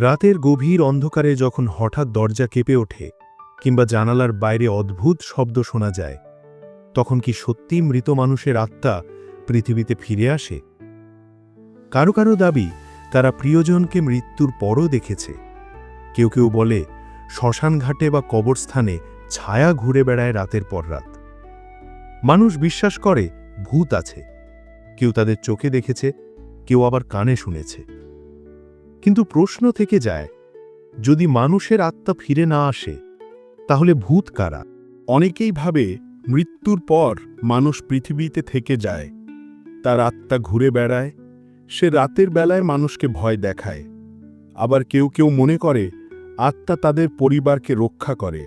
রাতের গভীর অন্ধকারে যখন হঠাৎ দরজা কেঁপে ওঠে, কিংবা জানালার বাইরে অদ্ভুত শব্দ শোনা যায়, তখন কি সত্যি মৃত মানুষের আত্মা পৃথিবীতে ফিরে আসে? কারও কারও দাবি, তারা প্রিয়জনকে মৃত্যুর পরও দেখেছে। কেউ কেউ বলে শ্মশানঘাটে বা কবরস্থানে ছায়া ঘুরে বেড়ায় রাতের পর রাত। মানুষ বিশ্বাস করে, ভূত আছে। কেউ তাদের চোখে দেখেছে, কেউ আবার কানে শুনেছে। কিন্তু প্রশ্ন থেকে যায়, যদি মানুষের আত্মা ফিরে না আসে, তাহলে ভূত কারা? অনেকেই ভাবে মৃত্যুর পর মানুষ পৃথিবীতে থেকে যায়, তার আত্মা ঘুরে বেড়ায়, সে রাতের বেলায় মানুষকে ভয় দেখায়। আবার কেউ কেউ মনে করে আত্মা তাদের পরিবারকে রক্ষা করে।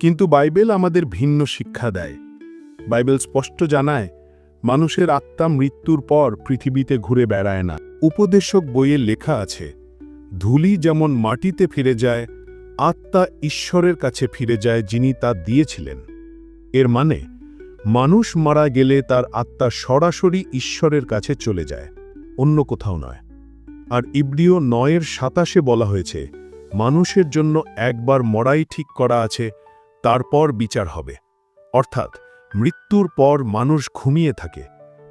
কিন্তু বাইবেল আমাদের ভিন্ন শিক্ষা দেয়। বাইবেল স্পষ্ট জানায় মানুষের আত্মা মৃত্যুর পর পৃথিবীতে ঘুরে বেড়ায় না। উপদেশক বইয়ে লেখা আছে, ধুলি যেমন মাটিতে ফিরে যায়, আত্মা ঈশ্বরের কাছে ফিরে যায় যিনি তা দিয়েছিলেন। এর মানে মানুষ মারা গেলে তার আত্মা সরাসরি ঈশ্বরের কাছে চলে যায়, অন্য কোথাও নয়। আর ইব্রিয় নয়ের সাতাশে বলা হয়েছে, মানুষের জন্য একবার মরাই ঠিক করা আছে, তারপর বিচার হবে। অর্থাৎ মৃত্যুর পর মানুষ ঘুমিয়ে থাকে।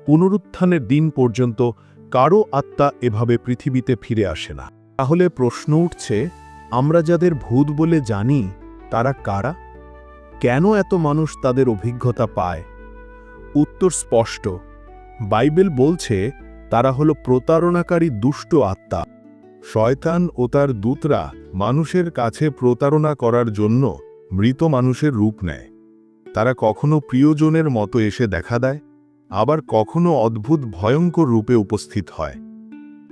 পুনরুত্থানের দিন পর্যন্ত কারও আত্মা এভাবে পৃথিবীতে ফিরে আসে না। তাহলে প্রশ্ন উঠছে, আমরা যাদের ভূত বলে জানি, তারা কারা? কেন এত মানুষ তাদের অভিজ্ঞতা পায়? উত্তর স্পষ্ট। বাইবেল বলছে, তারা হল প্রতারণাকারী দুষ্ট আত্মা। শয়তান ও তার দূতরা মানুষের কাছে প্রতারণা করার জন্য মৃত মানুষের রূপ নেয়। তারা কখনো প্রিয়জনের মতো এসে দেখা দেয়, আবার কখনো অদ্ভুত ভয়ঙ্কর রূপে উপস্থিত হয়।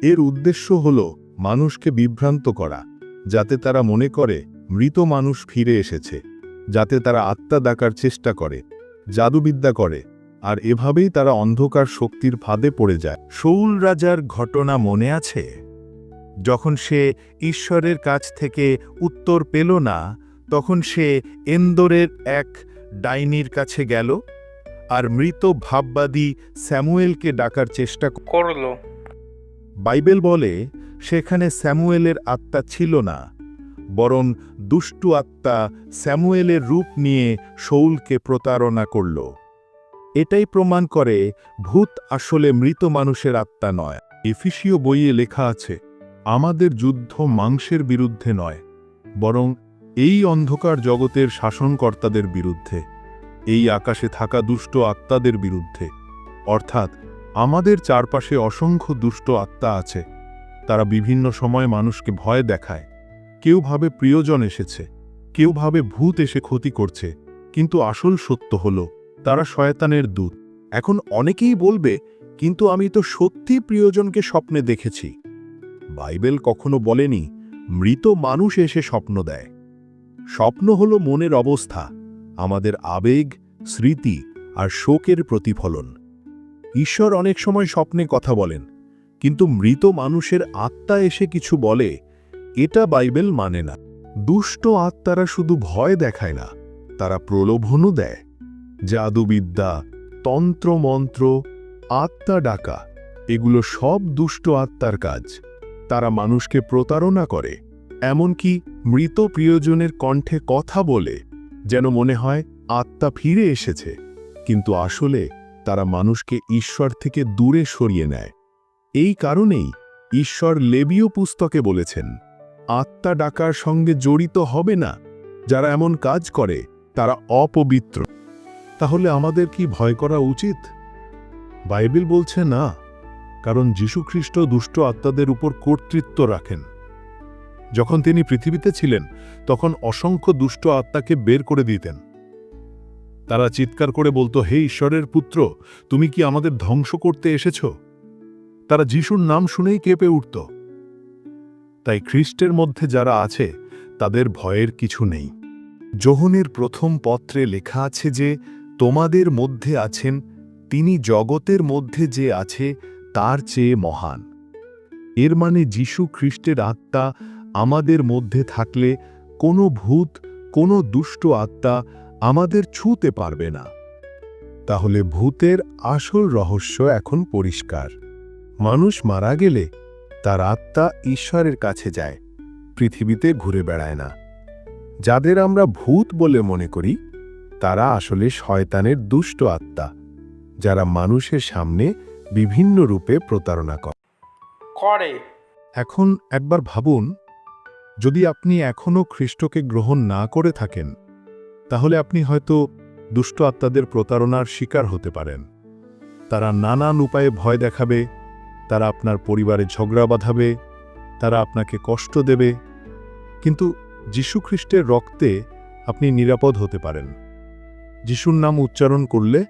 এর উদ্দেশ্য হল মানুষকে বিভ্রান্ত করা, যাতে তারা মনে করে মৃত মানুষ ফিরে এসেছে, যাতে তারা আত্মা ডাকার চেষ্টা করে, জাদুবিদ্যা করে, আর এভাবেই তারা অন্ধকার শক্তির ফাঁদে পড়ে যায়। শৌল রাজার ঘটনা মনে আছে? যখন সে ঈশ্বরের কাছ থেকে উত্তর পেল না, তখন সে এন্দোরের এক ডাইনির কাছে গেল আর মৃত ভাববাদী স্যামুয়েলকে ডাকার চেষ্টা করল। বাইবেল বলে সেখানে স্যামুয়েলের আত্মা ছিল না বরং দুষ্টু আত্মা স্যামুয়েলের রূপ নিয়ে শৌলকে প্রতারণা করল। এটাই প্রমাণ করে ভূত আসলে মৃত মানুষের আত্মা নয়। এফিসীয় বইয়ে লেখা আছে আমাদের যুদ্ধ মাংসের বিরুদ্ধে নয় বরং এই অন্ধকার জগতের শাসনকর্তাদের বিরুদ্ধে, এই আকাশে থাকা দুষ্ট আত্মাদের বিরুদ্ধে। অর্থাৎ, আমাদের চারপাশে অসংখ্য দুষ্ট আত্মা আছে। তারা বিভিন্ন সময় মানুষকে ভয় দেখায়। কেউ ভাবে প্রিয়জন এসেছে, কেউ ভাবে ভূত এসে ক্ষতি করছে, কিন্তু আসল সত্য হল, তারা শয়তানের দূত। এখন অনেকেই বলবে, কিন্তু আমি তো সত্যি প্রিয়জনকে স্বপ্নে দেখেছি। বাইবেল কখনো বলেনি, মৃত মানুষ এসে স্বপ্ন দেয়। স্বপ্ন হল মনের অবস্থা, আমাদের আবেগ, স্মৃতি আর শোকের প্রতিফলন। ঈশ্বর অনেক সময় স্বপ্নে কথা বলেন, কিন্তু মৃত মানুষের আত্মা এসে কিছু বলে, এটা বাইবেল মানে না। দুষ্ট আত্মারা শুধু ভয় দেখায় না, তারা প্রলোভনও দেয়। জাদুবিদ্যা তন্ত্রমন্ত্র আত্মা ডাকা, এগুলো সব দুষ্ট আত্মার কাজ। তারা মানুষকে প্রতারণা করে। এমনকি মৃত প্রিয়জনের কণ্ঠে কথা বলে, যেন মনে হয় আত্মা ফিরে এসেছে। কিন্তু আসলে তারা মানুষকে ঈশ্বর থেকে দূরে সরিয়ে নেয়। এই কারণেই ঈশ্বর লেবীয় পুস্তকে বলেছেন, আত্মা ডাকার সঙ্গে জড়িত হবে না। যারা এমন কাজ করে, তারা অপবিত্র। তাহলে আমাদের কি ভয় করা উচিত? বাইবেল বলছে না, কারণ যীশুখ্রিস্ট দুষ্ট আত্মাদের উপর কর্তৃত্ব রাখেন। যখন তিনি পৃথিবীতে ছিলেন, তখন অসংখ্য দুষ্ট আত্মাকে বের করে দিতেন। তারা চিৎকার করে বলতো, হে ঈশ্বরের পুত্র, তুমি কি আমাদের ধ্বংস করতে এসেছ? তারা যিশুর নাম শুনেই কেঁপে উঠত। তাই খ্রিস্টের মধ্যে যারা আছে, তাদের ভয়ের কিছু নেই। যোহনের প্রথম পত্রে লেখা আছে যে, তোমাদের মধ্যে আছেন, তিনি জগতের মধ্যে যে আছে, তার চেয়ে মহান। এর মানে যীশু খ্রিস্টের আত্মা আমাদের মধ্যে থাকলে কোনো ভূত কোনো দুষ্ট আত্মা আমাদের ছুঁতে পারবে না। তাহলে ভূতের আসল রহস্য এখন পরিষ্কার। মানুষ মারা গেলে তার আত্মা ঈশ্বরের কাছে যায় পৃথিবীতে ঘুরে বেড়ায় না। যাদের আমরা ভূত বলে মনে করি তারা আসলে শয়তানের দুষ্ট আত্মা যারা মানুষের সামনে বিভিন্ন রূপে প্রতারণা করে করে। এখন একবার ভাবুন যদি আপনি এখনও খ্রিস্টকে গ্রহণ না করে থাকেন, তাহলে আপনি হয়তো দুষ্ট আত্মাদের প্রতারণার শিকার হতে পারেন। তারা নানান উপায়ে ভয় দেখাবে, তারা আপনার পরিবারে ঝগড়া বাঁধাবে, তারা আপনাকে কষ্ট দেবে। কিন্তু যীশুখ্রিস্টের রক্তে আপনি নিরাপদ হতে পারেন। যিশুর নাম উচ্চারণ করলে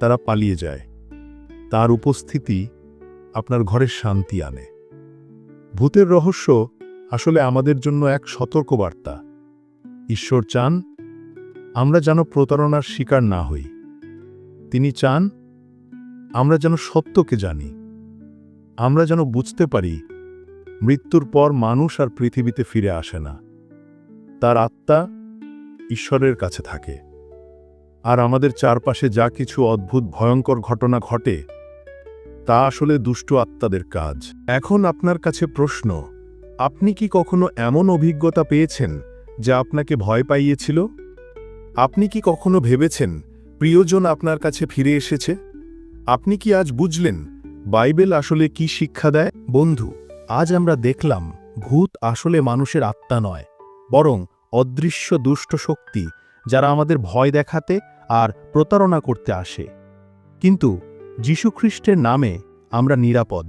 তারা পালিয়ে যায়। তার উপস্থিতি আপনার ঘরের শান্তি আনে। ভূতের রহস্য আসলে আমাদের জন্য এক সতর্কবার্তা। ঈশ্বর চান, আমরা যেন প্রতারণার শিকার না হই। তিনি চান, আমরা যেন সত্যকে জানি। আমরা যেন বুঝতে পারি, মৃত্যুর পর মানুষ আর পৃথিবীতে ফিরে আসে না। তার আত্মা ঈশ্বরের কাছে থাকে। আর আমাদের চারপাশে যা কিছু অদ্ভুত, ভয়ঙ্কর ঘটনা ঘটে, তা আসলে দুষ্ট আত্মাদের কাজ। এখন আপনার কাছে প্রশ্ন আপনি কি কখনো এমন অভিজ্ঞতা পেয়েছেন যা আপনাকে ভয় পাইয়েছিল? আপনি কি কখনো ভেবেছেন প্রিয়জন আপনার কাছে ফিরে এসেছে? আপনি কি আজ বুঝলেন বাইবেল আসলে কি শিক্ষা দেয়? বন্ধু, আজ আমরা দেখলাম ভূত আসলে মানুষের আত্মা নয়, বরং অদৃশ্য দুষ্ট শক্তি যারা আমাদের ভয় দেখাতে আর প্রতারণা করতে আসে। কিন্তু যীশুখ্রিস্টের নামে আমরা নিরাপদ,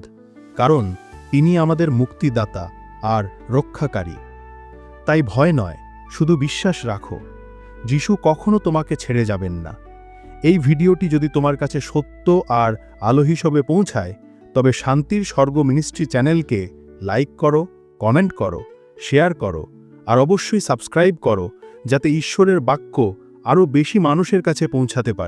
কারণ তিনি আমাদের মুক্তিদাতা। আর রক্ষাকারী। তাই ভয় নয়, শুধু বিশ্বাস রাখো। যিশু কখনো তোমাকে ছেড়ে যাবেন না। এই ভিডিওটি যদি তোমার কাছে সত্য আর আলো হিসেবে পৌঁছায়, তবে শান্তির স্বর্গ মিনিস্ট্রি চ্যানেলকে লাইক করো, কমেন্ট করো, শেয়ার করো, আর অবশ্যই সাবস্ক্রাইব করো, যাতে ঈশ্বরের বাক্য আরও বেশি মানুষের কাছে পৌঁছাতে পারে।